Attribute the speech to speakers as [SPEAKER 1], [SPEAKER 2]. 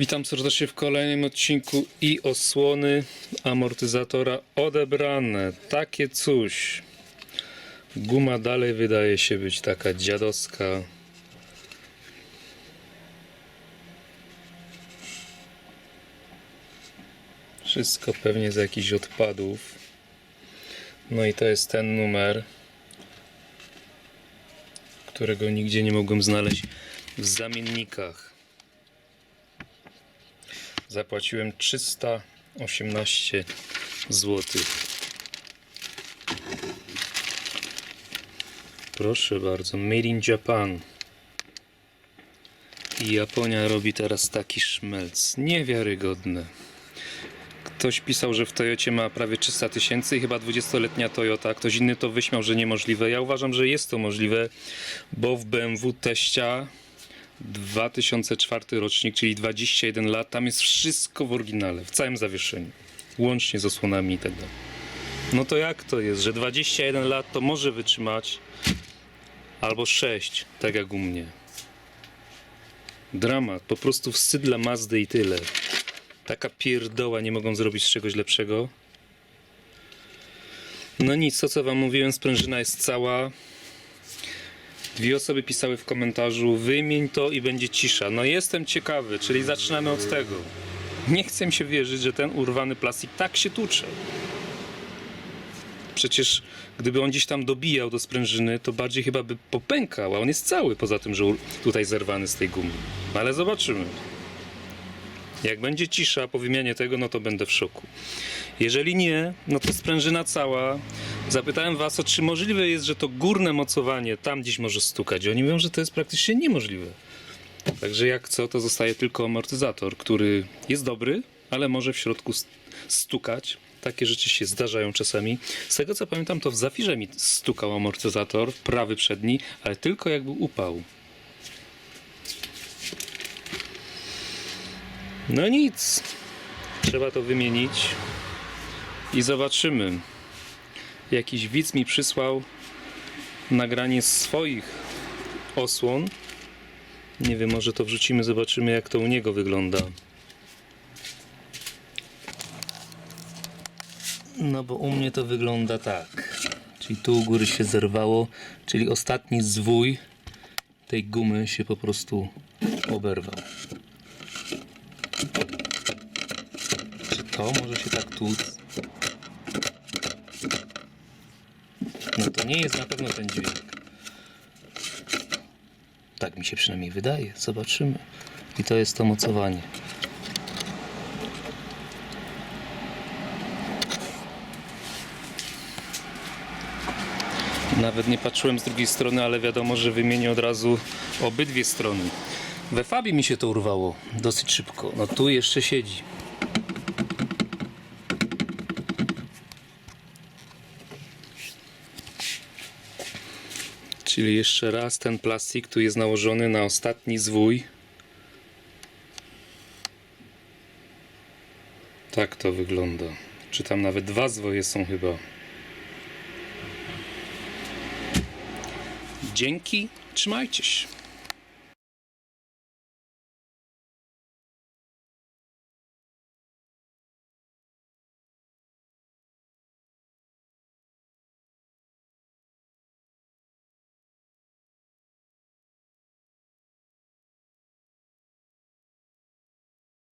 [SPEAKER 1] Witam serdecznie w kolejnym odcinku i osłony amortyzatora odebrane. Takie coś. Guma dalej wydaje się być taka dziadowska. Wszystko pewnie z jakichś odpadów. No i to jest ten numer, którego nigdzie nie mogłem znaleźć w zamiennikach. Zapłaciłem 318 zł. Proszę bardzo, Made in Japan. I Japonia robi teraz taki szmelc. Niewiarygodne. Ktoś pisał, że w Toyocie ma prawie 300 tysięcy i chyba 20-letnia Toyota. Ktoś inny to wyśmiał, że niemożliwe. Ja uważam, że jest to możliwe, bo w BMW teścia 2004 rocznik, czyli 21 lat, tam jest wszystko w oryginale, w całym zawieszeniu, łącznie z osłonami i tak dalej. No to jak to jest, że 21 lat to może wytrzymać, albo 6, tak jak u mnie. Dramat, po prostu wstyd dla Mazdy i tyle. Taka pierdoła, nie mogą zrobić czegoś lepszego. No nic, to co wam mówiłem, sprężyna jest cała, Dwie osoby pisały w komentarzu: wymień to i będzie cisza. No jestem ciekawy, czyli zaczynamy od tego. Nie chcę się wierzyć, że ten urwany plastik tak się tłucze. Przecież gdyby on gdzieś tam dobijał do sprężyny, to bardziej chyba by popękał, a on jest cały poza tym, że tutaj zerwany z tej gumy. Ale zobaczymy. Jak będzie cisza po wymianie tego, no to będę w szoku. Jeżeli nie, no to sprężyna cała. Zapytałem was, o czy możliwe jest, że to górne mocowanie tam gdzieś może stukać. Oni mówią, że to jest praktycznie niemożliwe. Także jak co, to zostaje tylko amortyzator, który jest dobry, ale może w środku st- stukać. Takie rzeczy się zdarzają czasami. Z tego co pamiętam, to w Zafirze mi stukał amortyzator, prawy przedni, ale tylko jak był upał. No nic. Trzeba to wymienić i zobaczymy. Jakiś widz mi przysłał nagranie swoich osłon. Nie wiem, może to wrzucimy, zobaczymy jak to u niego wygląda. No bo u mnie to wygląda tak. Czyli tu u góry się zerwało, czyli ostatni zwój tej gumy się po prostu oberwał. Czy to może się tak tłuc? No to nie jest na pewno ten dźwięk. Tak mi się przynajmniej wydaje. Zobaczymy. I to jest to mocowanie. Nawet nie patrzyłem z drugiej strony, ale wiadomo, że wymienię od razu obydwie strony. We Fabii mi się to urwało dosyć szybko. No tu jeszcze siedzi. Czyli jeszcze raz ten plastik tu jest nałożony na ostatni zwój. Tak to wygląda. Czy tam nawet dwa zwoje są chyba. Dzięki, trzymajcie się.